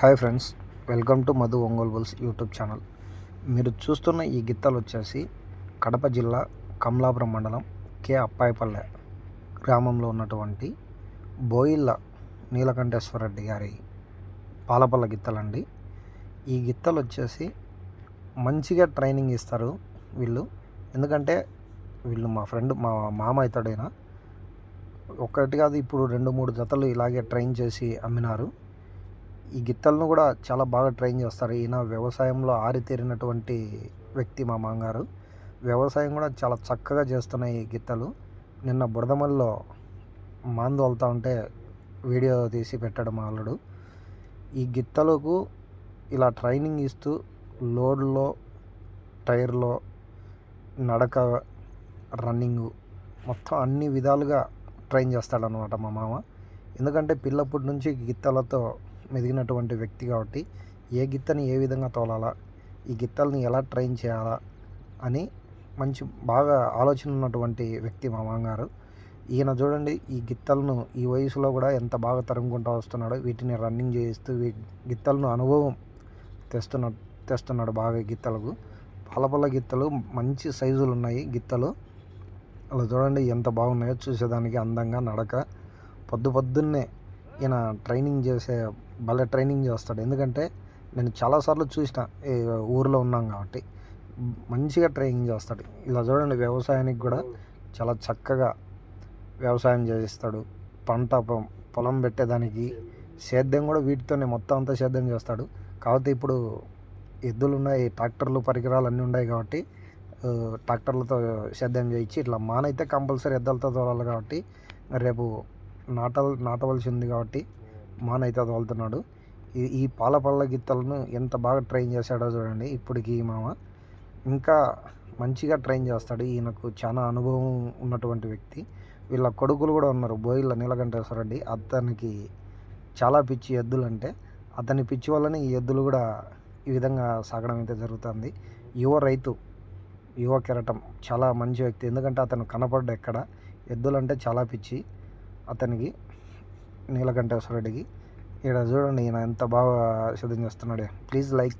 Hi friends welcome to Madhu Ongole bulls YouTube channel. మీరు చూస్తున్న ఈ గిత్తలు వచ్చేసి కడప జిల్లా కమలాపురం మండలం కే అప్పాయిపల్లె గ్రామంలో ఉన్నటువంటి బోయిల్ల నీలకంఠేశ్వర రెడ్డి గారి పాలపల్ల గిత్తలండి. ఈ గిత్తలు వచ్చేసి మంచిగా ట్రైనింగ్ ఇస్తారు వీళ్ళు. ఎందుకంటే వీళ్ళు మా ఫ్రెండ్ మా మామ అవుతాడైనా ఒకటి కాదు ఇప్పుడు రెండు మూడు జతలు ఇలాగే ట్రైన్ చేసి అమ్మినారు. ఈ గిత్తలను కూడా చాలా బాగా ట్రైన్ చేస్తారు. ఈయన వ్యవసాయంలో ఆరితేరినటువంటి వ్యక్తి మా మామగారు. వ్యవసాయం కూడా చాలా చక్కగా చేస్తున్నాయి ఈ గిత్తలు. నిన్న బురదమల్లో మాందు వెళ్తూ ఉంటే వీడియో తీసి పెట్టాడు మా అల్లుడు. ఈ గిత్తలకు ఇలా ట్రైనింగ్ ఇస్తూ లోడ్లో టైర్లో నడక రన్నింగు మొత్తం అన్ని విధాలుగా ట్రైన్ చేస్తాడనమాట మా మామ. ఎందుకంటే పిల్లప్పటి నుంచి గిత్తలతో మెదిగినటువంటి వ్యక్తి కాబట్టి ఏ గిత్తని ఏ విధంగా తోలాలా ఈ గిత్తల్ని ఎలా ట్రైన్ చేయాలా అని మంచి బాగా ఆలోచన ఉన్నటువంటి వ్యక్తి మా మామగారు. ఈయన చూడండి ఈ గిత్తలను ఈ వయసులో కూడా ఎంత బాగా తరుముకుంటూ వస్తున్నాడో వీటిని రన్నింగ్ చేస్తూ గిత్తలను అనుభవం తెస్తున్న తెస్తున్నాడు బాగా గిత్తలకు. గిత్తలకు పాలపల్ల గిత్తలు మంచి సైజులు ఉన్నాయి గిత్తలు. అలా చూడండి ఎంత బాగున్నాయో చూసేదానికి అందంగా నడక పొద్దు పొద్దున్నే ఈయన ట్రైనింగ్ చేసే భలే ట్రైనింగ్ చేస్తాడు. ఎందుకంటే నేను చాలాసార్లు చూసిన ఈ ఊర్లో ఉన్నాం కాబట్టి మంచిగా ట్రైనింగ్ చేస్తాడు. ఇలా చూడండి వ్యవసాయానికి కూడా చాలా చక్కగా వ్యవసాయం చేస్తాడు. పంట పొలం పెట్టేదానికి సేద్యం కూడా వీటితోనే మొత్తం అంతా సేద్యం చేస్తాడు. కాకపోతే ఇప్పుడు ఎద్దులు ఉన్నాయి ట్రాక్టర్లు పరికరాలు అన్నీ ఉన్నాయి కాబట్టి ట్రాక్టర్లతో సేద్యం చేయించి ఇట్లా మానైతే కంపల్సరీ ఎద్దులతో తోలాలి కాబట్టి రేపు నాటల్ నాటవలసింది కాబట్టి మానైతే తోలుతున్నాడు ఈ ఈ పాల పళ్ళ గిత్తలను ఎంత బాగా ట్రైన్ చేశాడో చూడండి. ఇప్పటికి ఈ మామ ఇంకా మంచిగా ట్రైన్ చేస్తాడు. ఈయనకు చాలా అనుభవం ఉన్నటువంటి వ్యక్తి. వీళ్ళ కొడుకులు కూడా ఉన్నారు. బోయిల నీలకంఠేశ్వర రెడ్డి. అతనికి చాలా పిచ్చి ఎద్దులు అంటే అతని పిచ్చి వల్లనే ఈ ఎద్దులు కూడా ఈ విధంగా సాగడం అయితే జరుగుతుంది. యువ రైతు యువ కెరటం చాలా మంచి వ్యక్తి. ఎందుకంటే అతను కనపడ్డ ఎక్కడ? ఎద్దులంటే చాలా పిచ్చి. అతనికి నీలకంఠేశ్వర రెడ్డికి. ఇక్కడ చూడండి ఈయన ఎంత బాగా సిద్ధం చేస్తున్నాడు. Please like